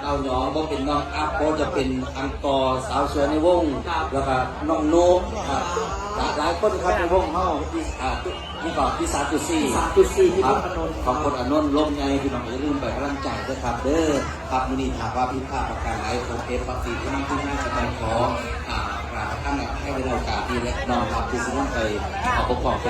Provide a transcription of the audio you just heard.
เต้าหยองบ่เป็นน้องอัพบ่จะเป็นอังกอร์สาวสวยในวง แล้วก็น้องโนกครับหลายคนครับในวงเฮาที่อ่าที่ก่อกที่สามจุดสี่สามจุดสี่ที่ครับนนท์ของคนอนนท์ลมไงพี่น้องอย่าลืมไปกำลังใจด้วยครับเด้อครับมื้อนี้ถามว่าพี่ภาพประการไหนผมเอฟปักสีที่นั่งที่นั่งสบายขออ่ากราบท่านให้เวลาโอกาสดีและน้องครับที่สิน้องไปขอปกครองไป